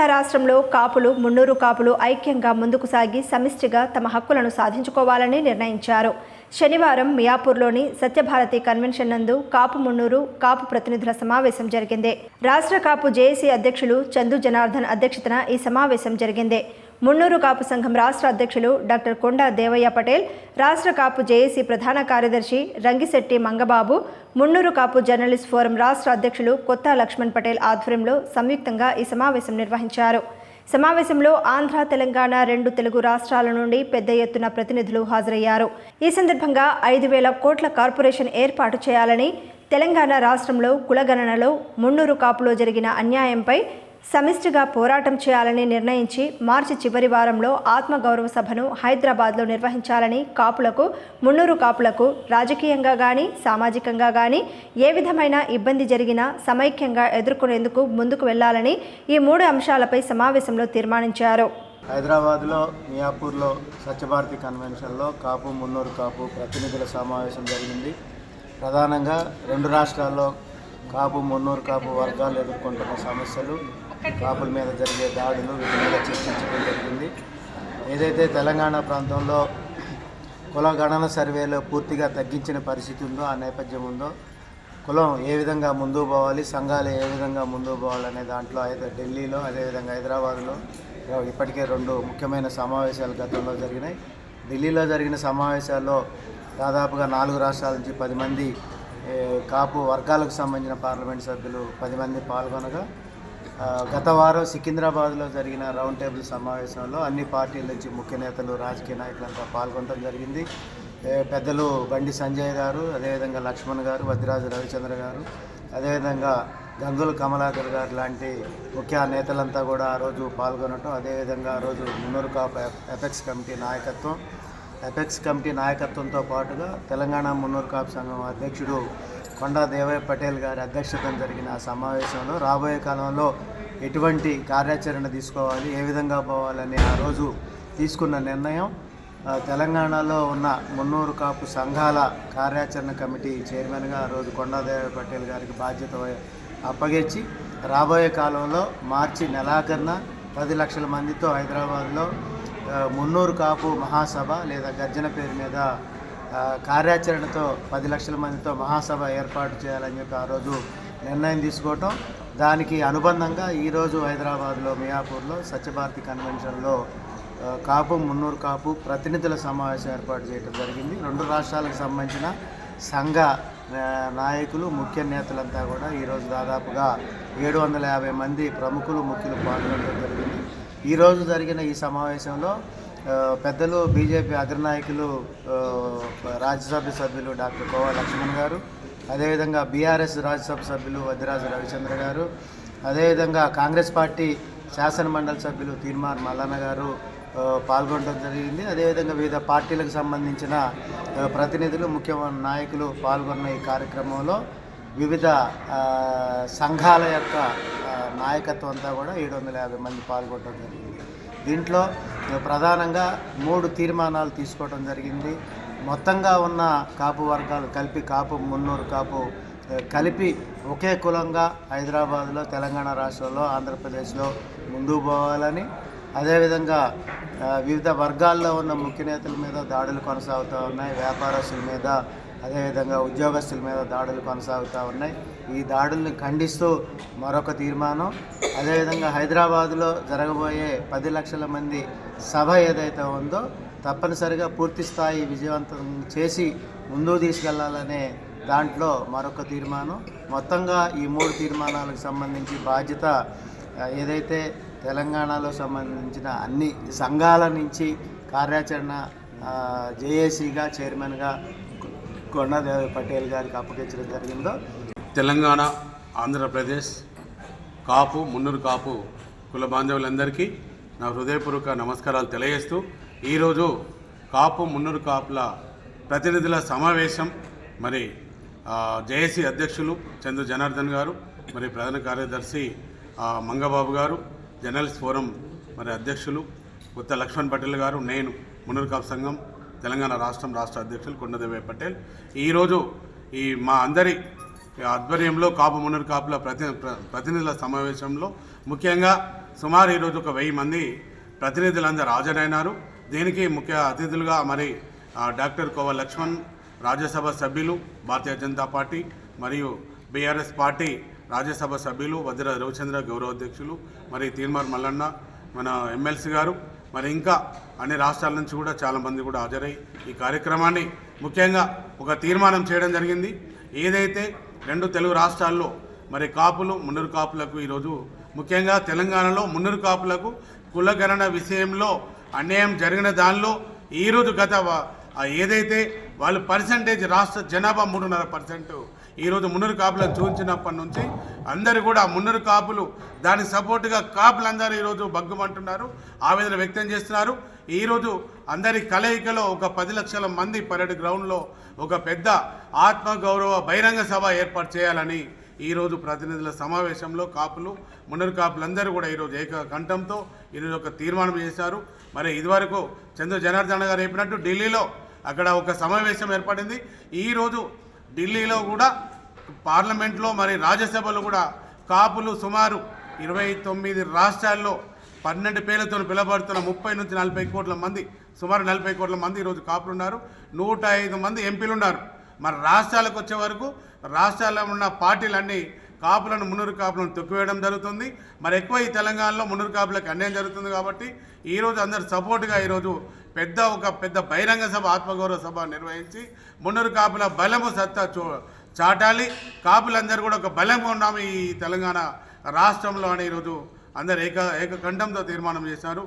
తెలంగాణ రాష్ట్రంలో కాపులు మున్నూరు కాపులు ఐక్యంగా ముందుకు సాగి సమిష్టిగా తమ హక్కులను సాధించుకోవాలని నిర్ణయించారు. శనివారం మియాపూర్లోని సత్యభారతి కన్వెన్షన్ నందు కాపు మున్నూరు కాపు ప్రతినిధుల సమావేశం జరిగింది. రాష్ట్ర కాపు జేఏసీ అధ్యక్షులు చందు జనార్దన్ అధ్యక్షతన ఈ సమావేశం జరిగింది. మున్నూరు కాపు సంఘం రాష్ట్ర అధ్యక్షులు డాక్టర్ కొండా దేవయ్య పటేల్ రాష్ట్ర కాపు జేఏసీ ప్రధాన కార్యదర్శి రంగిశెట్టి మంగబాబు మున్నూరు కాపు జర్నలిస్ట్ ఫోరం రాష్ట్ర అధ్యక్షులు కొత్త లక్ష్మణ్ పటేల్ ఆధ్వర్యంలో సంయుక్తంగా ఈ సమావేశం నిర్వహించారు. సమావేశంలో ఆంధ్ర తెలంగాణ రెండు తెలుగు రాష్ట్రాల నుండి పెద్ద ఎత్తున ప్రతినిధులు హాజరయ్యారు. ఈ సందర్భంగా ఐదు వేల కోట్ల కార్పొరేషన్ ఏర్పాటు చేయాలని తెలంగాణ రాష్ట్రంలో కులగణనలో మున్నూరు కాపులో జరిగిన అన్యాయంపై సమిష్టిగా పోరాటం చేయాలని నిర్ణయించి మార్చి చివరి వారంలో ఆత్మగౌరవ సభను హైదరాబాద్లో నిర్వహించాలని కాపులకు మున్నూరు కాపులకు రాజకీయంగా కానీ సామాజికంగా కానీ ఏ విధమైన ఇబ్బంది జరిగినా సమైక్యంగా ఎదుర్కొనేందుకు ముందుకు వెళ్ళాలని ఈ మూడు అంశాలపై సమావేశంలో తీర్మానించారు. హైదరాబాద్లో మియాపూర్లో స్వచ్ఛభారతి కన్వెన్షన్లో కాపు మున్నూరు కాపు ప్రతినిధుల సమావేశం జరిగింది. ప్రధానంగా రెండు రాష్ట్రాల్లో కాపు మున్నూరు కాపు వర్గాలు ఎదుర్కొంటున్న సమస్యలు కాపుల మీద జరిగే దాడులు వీటి మీద చర్చించడం జరిగింది. ఏదైతే తెలంగాణ ప్రాంతంలో కుల గణన సర్వేలో పూర్తిగా తగ్గించిన పరిస్థితి ఉందో ఆ నేపథ్యం ఉందో కులం ఏ విధంగా ముందుకు పోవాలి సంఘాలు ఏ విధంగా ముందుకు పోవాలనే దాంట్లో అయితే ఢిల్లీలో అదేవిధంగా హైదరాబాద్లో ఇప్పటికే రెండు ముఖ్యమైన సమావేశాలు గతంలో జరిగినాయి. ఢిల్లీలో జరిగిన సమావేశాల్లో దాదాపుగా నాలుగు రాష్ట్రాల నుంచి పది మంది కాపు వర్గాలకు సంబంధించిన పార్లమెంట్ సభ్యులు పది మంది పాల్గొనగా గత వారం సికింద్రాబాద్లో జరిగిన రౌండ్ టేబుల్ సమావేశంలో అన్ని పార్టీల నుంచి ముఖ్య నేతలు రాజకీయ నాయకులంతా పాల్గొనడం జరిగింది. పెద్దలు బండి సంజయ్ గారు అదేవిధంగా లక్ష్మణ్ గారు వద్రాజు రవిచంద్ర గారు అదేవిధంగా గంగుల కమలాకర్ గారు లాంటి ముఖ్య నేతలంతా కూడా ఆ రోజు పాల్గొనటం అదేవిధంగా ఆ రోజు మున్నూరు కాపు ఎపెక్స్ కమిటీ నాయకత్వం. ఎపెక్స్ కమిటీ నాయకత్వంతో పాటుగా తెలంగాణ మున్నూరు కాపు సంఘం అధ్యక్షుడు కొండా దేవయ్య పటేల్ గారి అధ్యక్షతన జరిగిన సమావేశంలో రాబోయే కాలంలో ఎటువంటి కార్యాచరణ తీసుకోవాలి ఏ విధంగా పోవాలని ఆ రోజు తీసుకున్న నిర్ణయం. తెలంగాణలో ఉన్న మున్నూరు కాపు సంఘాల కార్యాచరణ కమిటీ చైర్మన్గా ఆ రోజు కొండాదేవ పటేల్ గారికి బాధ్యత అప్పగించి రాబోయే కాలంలో మార్చి నెలాఖరున పది లక్షల మందితో హైదరాబాద్లో మున్నూరు కాపు మహాసభ లేదా గర్జన పేరు మీద కార్యాచరణతో పది లక్షల మందితో మహాసభ ఏర్పాటు చేయాలని చెప్పి ఆ రోజు నిర్ణయం తీసుకోవటం. దానికి అనుబంధంగా ఈరోజు హైదరాబాద్లో మియాపూర్లో సత్యభారతి కన్వెన్షన్లో కాపు మున్నూరు కాపు ప్రతినిధుల సమావేశం ఏర్పాటు చేయడం జరిగింది. రెండు రాష్ట్రాలకు సంబంధించిన సంఘ నాయకులు ముఖ్య నేతలంతా కూడా ఈరోజు దాదాపుగా ఏడు వందల యాభై మంది ప్రముఖులు ముఖ్యులు పాల్గొనడం జరిగింది. ఈరోజు జరిగిన ఈ సమావేశంలో పెద్దలు బీజేపీ అగ్రనాయకులు రాజ్యసభ సభ్యులు డాక్టర్ కోవా లక్ష్మణ్ గారు అదేవిధంగా బీఆర్ఎస్ రాజ్యసభ సభ్యులు వద్దిరాజు రవిచంద్ర గారు అదేవిధంగా కాంగ్రెస్ పార్టీ శాసనమండలి సభ్యులు తీర్మాన్ మల్లన్న గారు పాల్గొనడం జరిగింది. అదేవిధంగా వివిధ పార్టీలకు సంబంధించిన ప్రతినిధులు ముఖ్యమైన నాయకులు పాల్గొన్న ఈ కార్యక్రమంలో వివిధ సంఘాల యొక్క నాయకత్వం అంతా కూడా ఏడు వందల యాభై మంది పాల్గొనడం జరిగింది. దీంట్లో ప్రధానంగా మూడు తీర్మానాలు తీసుకోవడం జరిగింది. మొత్తంగా ఉన్న కాపు వర్గాలు కలిపి కాపు మున్నూరు కాపు కలిపి ఒకే కులంగా హైదరాబాద్లో తెలంగాణ రాష్ట్రంలో ఆంధ్రప్రదేశ్లో ముందుకు పోవాలని అదేవిధంగా వివిధ వర్గాల్లో ఉన్న ముఖ్య నేతల మీద దాడులు కొనసాగుతూ ఉన్నాయి వ్యాపారస్తుల మీద అదేవిధంగా ఉద్యోగస్తుల మీద దాడులు కొనసాగుతూ ఉన్నాయి. ఈ దాడుల్ని ఖండిస్తూ మరొక తీర్మానం. అదేవిధంగా హైదరాబాదులో జరగబోయే పది లక్షల మంది సభ ఏదైతే ఉందో తప్పనిసరిగా పూర్తి స్థాయి విజయవంతం చేసి ముందుకు తీసుకెళ్ళాలనే దాంట్లో మరొక తీర్మానం. మొత్తంగా ఈ మూడు తీర్మానాలకు సంబంధించి బాధ్యత ఏదైతే తెలంగాణలో సంబంధించిన అన్ని సంఘాల నుంచి కార్యాచరణ జేఏసీగా చైర్మన్గా కొండాదేవి పటేల్ గారికి అప్పగించడం జరిగిందో? తెలంగాణ ఆంధ్రప్రదేశ్ కాపు మున్నూరు కాపు కుల బాంధవులందరికీ నా హృదయపూర్వక నమస్కారాలు తెలియజేస్తూ ఈరోజు కాపు మున్నూరు కాపుల ప్రతినిధుల సమావేశం మరి జేఏసీ అధ్యక్షులు చంద్ర జనార్దన్ గారు మరి ప్రధాన కార్యదర్శి మంగబాబు గారు జర్నలిస్ట్ ఫోరం మరి అధ్యక్షులు కొత్త లక్ష్మణ్ పటేల్ గారు నేను మున్నూరు కాపు సంఘం తెలంగాణ రాష్ట్రం రాష్ట్ర అధ్యక్షులు కొండదేవయ్య పటేల్. ఈరోజు ఈ మా అందరి ఆధ్వర్యంలో కాపు మున్నూరు కాపుల ప్రతి ప్ర- ప్రతినిధుల సమావేశంలో ముఖ్యంగా సుమారు ఈరోజు ఒక వెయ్యి మంది ప్రతినిధులందరూ హాజరైనారు. దీనికి ముఖ్య అతిథులుగా మరి డాక్టర్ కోవ లక్ష్మణ్ రాజ్యసభ సభ్యులు భారతీయ జనతా పార్టీ మరియు బీఆర్ఎస్ పార్టీ రాజ్యసభ సభ్యులు వజ్ర రవిచంద్ర గౌరవ అధ్యక్షులు మరి తీర్మార్ మల్లన్న మన ఎమ్మెల్సీ గారు మరి ఇంకా అన్ని రాష్ట్రాల నుంచి కూడా చాలామంది కూడా హాజరై ఈ కార్యక్రమాన్ని ముఖ్యంగా ఒక తీర్మానం చేయడం జరిగింది. ఏదైతే రెండు తెలుగు రాష్ట్రాల్లో మరి కాపులు మున్నూరు కాపులకు ఈరోజు ముఖ్యంగా తెలంగాణలో మున్నూరు కాపులకు కులగణన విషయంలో అన్యాయం జరిగిన దానిలో ఈరోజు గత ఏదైతే వాళ్ళు పర్సంటేజ్ రాష్ట్ర జనాభా మూడున్నర పర్సెంట్ ఈరోజు మున్నూరు కాపులను చూపించినప్పటి నుంచి అందరూ కూడా మున్నూరు కాపులు దాని సపోర్టుగా కాపులందరూ ఈరోజు బగ్గుమంటున్నారు ఆవేదన వ్యక్తం చేస్తున్నారు. ఈరోజు అందరి కలయికలో ఒక పది లక్షల మంది పరేడ్ గ్రౌండ్లో ఒక పెద్ద ఆత్మగౌరవ బహిరంగ సభ ఏర్పాటు చేయాలని ఈరోజు ప్రతినిధుల సమావేశంలో కాపులు మున్నూరు కాపులందరూ కూడా ఈరోజు ఏక కంఠంతో ఈరోజు ఒక తీర్మానం చేశారు. మరి ఇదివరకు చంద్ర జనార్దన్ గారు చెప్పినట్టు ఢిల్లీలో అక్కడ ఒక సమావేశం ఏర్పడింది. ఈరోజు ఢిల్లీలో కూడా పార్లమెంట్లో మరి రాజ్యసభలో కూడా కాపులు సుమారు ఇరవై తొమ్మిది రాష్ట్రాల్లో పన్నెండు పేర్లతో పిలబడుతున్న ముప్పై నుంచి నలభై కోట్ల మంది సుమారు నలభై కోట్ల మంది ఈరోజు కాపులు ఉన్నారు నూట ఐదు మంది ఎంపీలు ఉన్నారు మరి రాష్ట్రాలకు వచ్చే వరకు రాష్ట్రాల్లో ఉన్న పార్టీలన్నీ కాపులను మునురు కాపులను తొక్కివేయడం జరుగుతుంది. మరి ఎక్కువ ఈ తెలంగాణలో మునురు కాపులకు అన్యాయం జరుగుతుంది కాబట్టి ఈరోజు అందరు సపోర్ట్గా ఈరోజు పెద్ద ఒక పెద్ద బహిరంగ సభ ఆత్మగౌరవ సభ నిర్వహించి మునురు కాపుల బలము సత్తా చూ చాటాలి. కాపులందరూ కూడా ఒక బలంగా ఉన్నాము ఈ తెలంగాణ రాష్ట్రంలో అని ఈరోజు అందరు ఏక ఏకకంఠంతో తీర్మానం చేశారు.